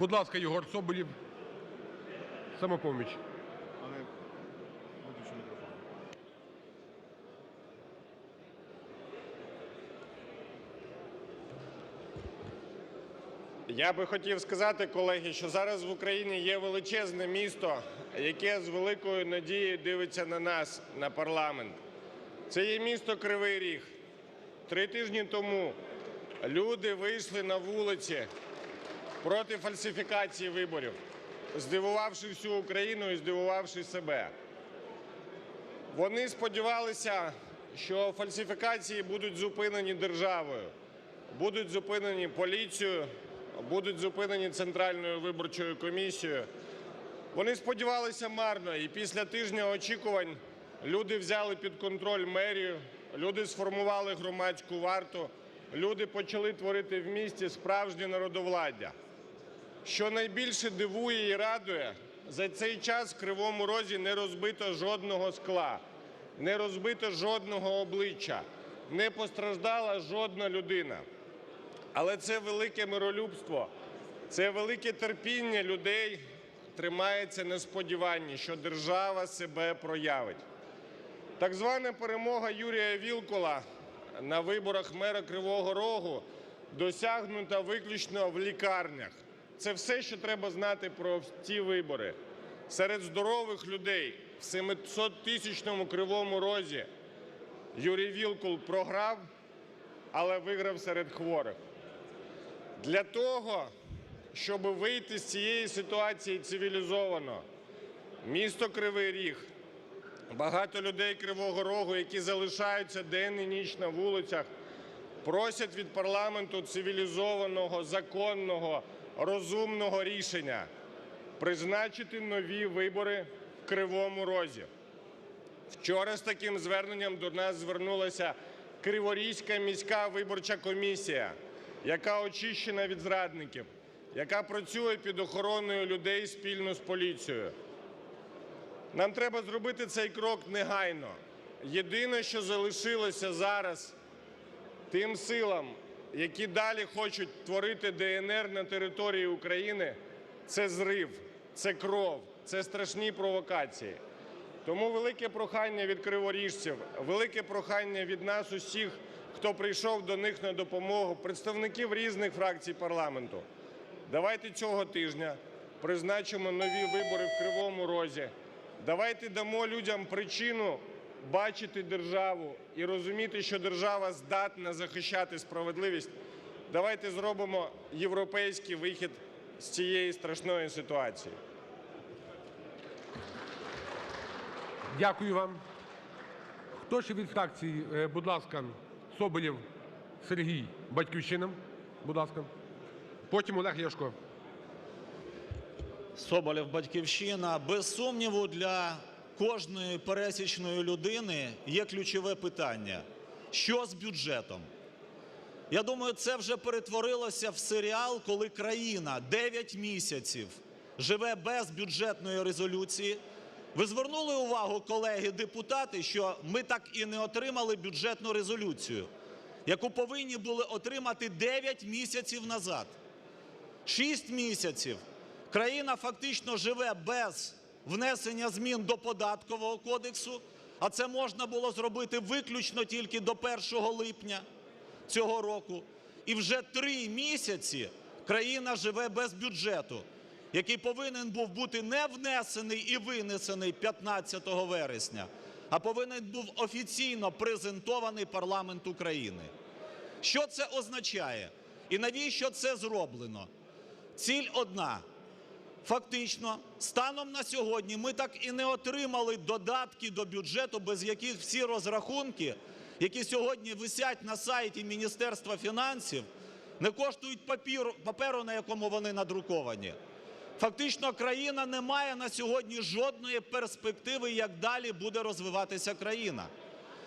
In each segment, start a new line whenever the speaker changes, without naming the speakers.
Будь ласка, Єгор Соболєв, "Самопоміч".
Я би хотів сказати, колеги, що зараз в Україні є величезне місто, яке з великою надією дивиться на нас, на парламент. Це є місто Кривий Ріг. Три тижні тому люди вийшли на вулиці проти фальсифікації виборів, здивувавши всю Україну і здивувавши себе. Вони сподівалися, що фальсифікації будуть зупинені державою, будуть зупинені поліцією, будуть зупинені Центральною виборчою комісією. Вони сподівалися марно, і після тижня очікувань люди взяли під контроль мерію, люди сформували громадську варту, люди почали творити в місті справжнє народовладдя. Що найбільше дивує і радує, за цей час в Кривому Розі не розбито жодного скла, не розбито жодного обличчя, не постраждала жодна людина. Але це велике миролюбство, це велике терпіння людей тримається на сподіванні, що держава себе проявить. Так звана перемога Юрія Вілкула на виборах мера Кривого Рогу досягнута виключно в лікарнях. Це все, що треба знати про ті вибори. Серед здорових людей в 700-тисячному Кривому Розі Юрій Вілкул програв, але виграв серед хворих. Для того, щоб вийти з цієї ситуації цивілізовано, місто Кривий Ріг, багато людей Кривого Рогу, які залишаються день і ніч на вулицях, просять від парламенту цивілізованого, законного, розумного рішення призначити нові вибори в Кривому Розі. Вчора з таким зверненням до нас звернулася Криворізька міська виборча комісія, яка очищена від зрадників, яка працює під охороною людей спільно з поліцією. Нам треба зробити цей крок негайно. Єдине, що залишилося зараз тим силам, які далі хочуть творити ДНР на території України, це зрив, це кров, це страшні провокації. Тому велике прохання від криворіжців, велике прохання від нас усіх, хто прийшов до них на допомогу, представників різних фракцій парламенту. Давайте цього тижня призначимо нові вибори в Кривому Розі. Давайте дамо людям причину бачити державу і розуміти, що держава здатна захищати справедливість. Давайте зробимо європейський вихід з цієї страшної ситуації.
Дякую вам. Хто ще від фракції? Е, Будь ласка, Соболєв Сергій, "Батьківщина". Будь ласка. Потім Олег Ляшко.
Соболєв, Батьківщина. Без сумніву, для кожної пересічної людини є ключове питання: що з бюджетом? Я думаю, це вже перетворилося в серіал, коли країна 9 місяців живе без бюджетної резолюції. Ви звернули увагу, колеги-депутати, що ми так і не отримали бюджетну резолюцію, яку повинні були отримати 9 місяців назад. Шість місяців країна фактично живе без внесення змін до податкового кодексу, а це можна було зробити виключно тільки до 1 липня цього року. І вже три місяці країна живе без бюджету, який повинен був бути не внесений і винесений 15 вересня, а повинен був офіційно презентований парламент України. Що це означає? І навіщо це зроблено? Ціль одна. Фактично, станом на сьогодні ми так і не отримали додатки до бюджету, без яких всі розрахунки, які сьогодні висять на сайті Міністерства фінансів, не коштують папіру, паперу, на якому вони надруковані. Фактично, країна не має на сьогодні жодної перспективи, як далі буде розвиватися країна.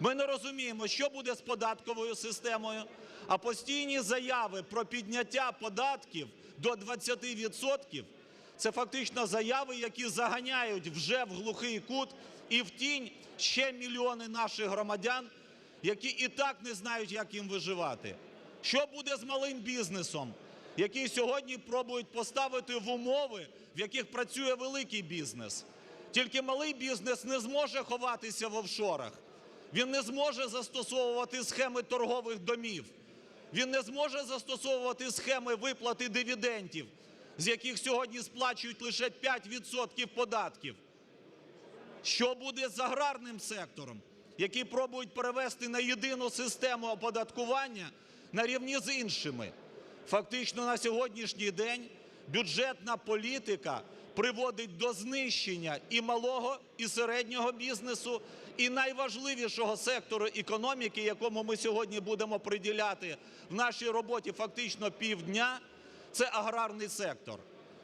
Ми не розуміємо, що буде з податковою системою, а постійні заяви про підняття податків до 20% – це фактично заяви, які заганяють вже в глухий кут і в тінь ще мільйони наших громадян, які і так не знають, як їм виживати. Що буде з малим бізнесом, який сьогодні пробують поставити в умови, в яких працює великий бізнес. Тільки малий бізнес не зможе ховатися в офшорах. Він не зможе застосовувати схеми торгових домів. Він не зможе застосовувати схеми виплати дивідендів, з яких сьогодні сплачують лише 5% податків. Що буде з аграрним сектором, який пробують перевести на єдину систему оподаткування на рівні з іншими? Фактично на сьогоднішній день бюджетна політика приводить до знищення і малого, і середнього бізнесу, і найважливішого сектору економіки, якому ми сьогодні будемо приділяти в нашій роботі фактично півдня, це аграрний сектор.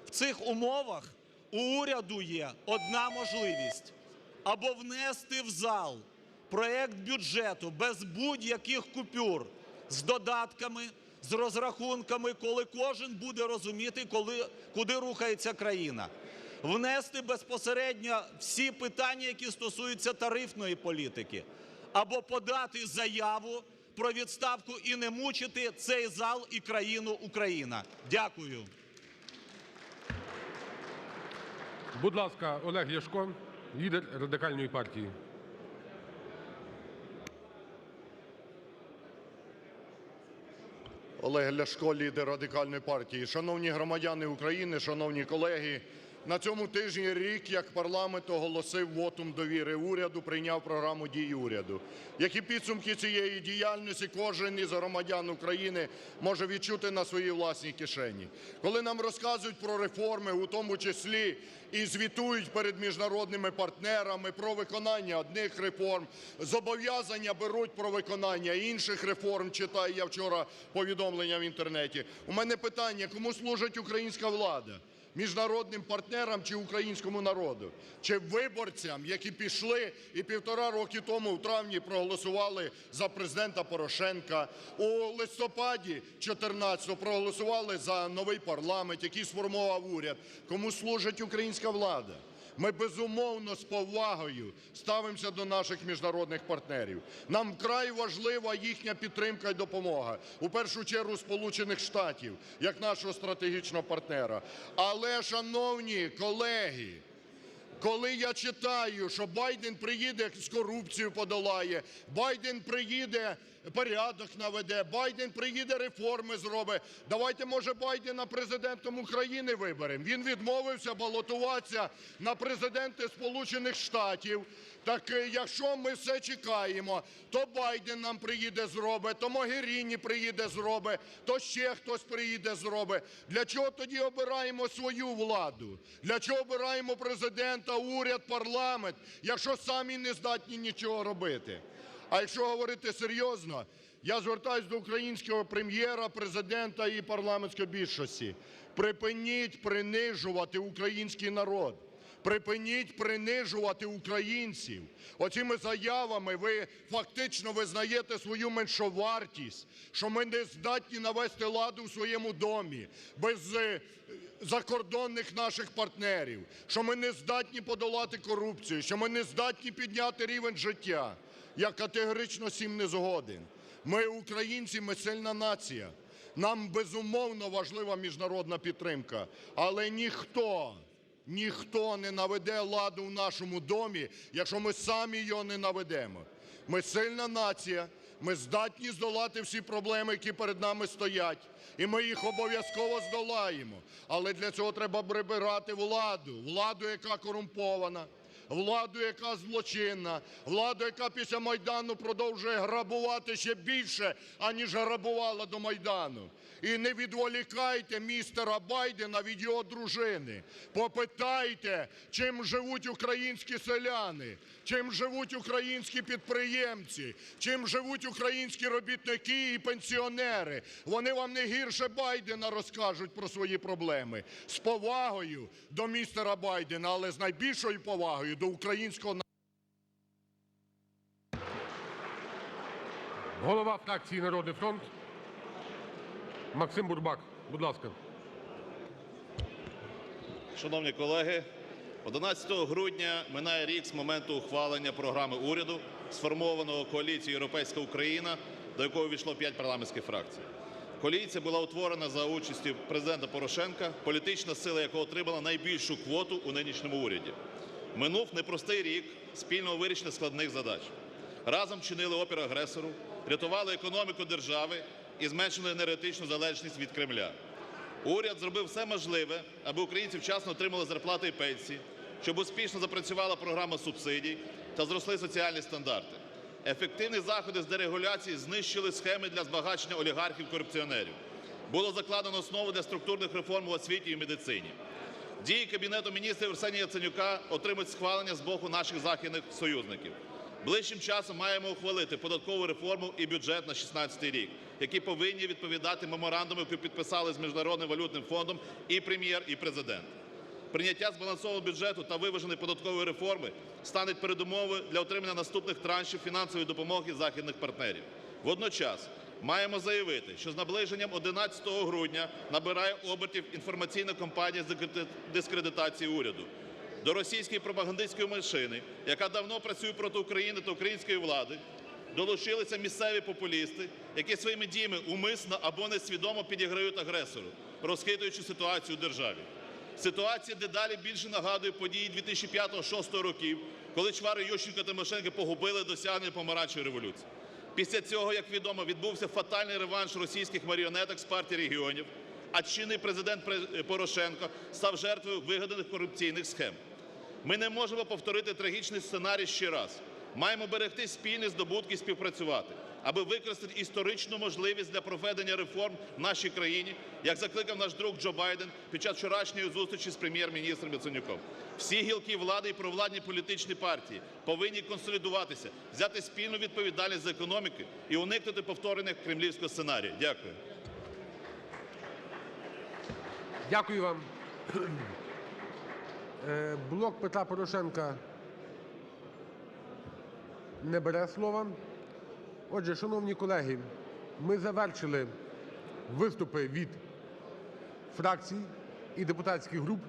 В цих умовах у уряду є одна можливість або внести в зал проект бюджету без будь-яких купюр з додатками, з розрахунками, коли кожен буде розуміти, коли, куди рухається країна. Внести безпосередньо всі питання, які стосуються тарифної політики, або подати заяву про відставку і не мучити цей зал і країну Україна. Дякую.
Будь ласка, Олег Ляшко, лідер Радикальної партії.
Олег Ляшко, лідер Радикальної партії. Шановні громадяни України, шановні колеги, на цьому тижні рік, як парламент оголосив вотум довіри уряду, прийняв програму дій уряду. Які підсумки цієї діяльності кожен із громадян України може відчути на своїй власній кишені. Коли нам розказують про реформи, у тому числі і звітують перед міжнародними партнерами про виконання одних реформ, зобов'язання беруть про виконання інших реформ, читаю я вчора повідомлення в інтернеті. У мене питання, кому служить українська влада? Міжнародним партнерам чи українському народу, чи виборцям, які пішли і півтора роки тому в травні проголосували за президента Порошенка, у листопаді 14-го проголосували за новий парламент, який сформував уряд. Кому служить українська влада? Ми безумовно з повагою ставимося до наших міжнародних партнерів. Нам вкрай важлива їхня підтримка і допомога. У першу чергу Сполучених Штатів, як нашого стратегічного партнера. Але, шановні колеги, коли я читаю, що Байден приїде з корупцією подолає, Байден приїде порядок наведе, Байден приїде реформи зробить. Давайте, може, Байдена президентом України виберемо. Він відмовився балотуватися на президенти Сполучених Штатів. Так е, якщо ми все чекаємо, то Байден нам приїде зробить, то Могеріні приїде зробить, то ще хтось приїде зробить. Для чого тоді обираємо свою владу? Для чого обираємо президента, уряд, парламент, якщо самі не здатні нічого робити? А якщо говорити серйозно, я звертаюсь до українського прем'єра, президента і парламентської більшості. Припиніть принижувати український народ. Припиніть принижувати українців. Оціми заявами ви фактично визнаєте свою меншовартість, що ми не здатні навести ладу в своєму домі без е, закордонних наших партнерів, що ми не здатні подолати корупцію, що ми не здатні підняти рівень життя. Я категорично з не згоден. Ми, українці, ми сильна нація. Нам безумовно важлива міжнародна підтримка, але ніхто, ніхто не наведе ладу в нашому домі, якщо ми самі його не наведемо. Ми сильна нація, ми здатні здолати всі проблеми, які перед нами стоять, і ми їх обов'язково здолаємо. Але для цього треба прибирати владу, владу, яка корумпована, владу, яка злочинна, владу, яка після Майдану продовжує грабувати ще більше, аніж грабувала до Майдану. І не відволікайте містера Байдена від його дружини. Попитайте, чим живуть українські селяни, чим живуть українські підприємці, чим живуть українські робітники і пенсіонери. Вони вам не гірше Байдена розкажуть про свої проблеми. З повагою до містера Байдена, але з найбільшою повагою до українського народу.
Голова фракції Народний фронт Максим Бурбак. Будь ласка.
Шановні колеги, 11 грудня минає рік з моменту ухвалення програми уряду, сформованого коаліцією Європейська Україна, до якої увійшло 5 парламентських фракцій. Коаліція була утворена за участю президента Порошенка, політична сила якого отримала найбільшу квоту у нинішньому уряді. Минув непростий рік спільного вирішення складних задач. Разом чинили опір агресору, рятували економіку держави і зменшили енергетичну залежність від Кремля. Уряд зробив все можливе, аби українці вчасно отримали зарплати і пенсії, щоб успішно запрацювала програма субсидій та зросли соціальні стандарти. Ефективні заходи з дерегуляції знищили схеми для збагачення олігархів-корупціонерів. Було закладено основу для структурних реформ у освіті і медицині. Дії Кабінету міністрів Арсенія Яценюка отримують схвалення з боку наших західних союзників. Ближчим часом маємо ухвалити податкову реформу і бюджет на 2016 рік, які повинні відповідати меморандуму, який підписали з Міжнародним валютним фондом і прем'єр, і президент. Прийняття збалансованого бюджету та виваженої податкової реформи стануть передумовою для отримання наступних траншів фінансової допомоги західних партнерів. Водночас маємо заявити, що з наближенням 11 грудня набирає обертів інформаційна кампанія з дискредитації уряду. До російської пропагандистської машини, яка давно працює проти України та української влади, долучилися місцеві популісти, які своїми діями умисно або несвідомо підіграють агресору, розхитуючи ситуацію у державі. Ситуація дедалі більше нагадує події 2005-2006 років, коли чвари Ющенка та Тимошенко погубили досягнення помаранчевої революції. Після цього, як відомо, відбувся фатальний реванш російських маріонеток з партії регіонів, а чинний президент Порошенко став жертвою вигаданих корупційних схем. Ми не можемо повторити трагічний сценарій ще раз. Маємо берегти спільні здобутки і співпрацювати, аби історичну можливість для проведення реформ в нашій країні, як закликав наш друг Джо Байден під час вчорашньої зустрічі з прем'єр-міністром Яценюком. Всі гілки влади і провладні політичні партії повинні консолідуватися, взяти спільну відповідальність за економіку і уникнути повторення кремлівського сценарію. Дякую.
Дякую вам. Е, Блок Петра Порошенка не бере слова. Отже, шановні колеги, ми завершили виступи від фракцій і депутатських груп.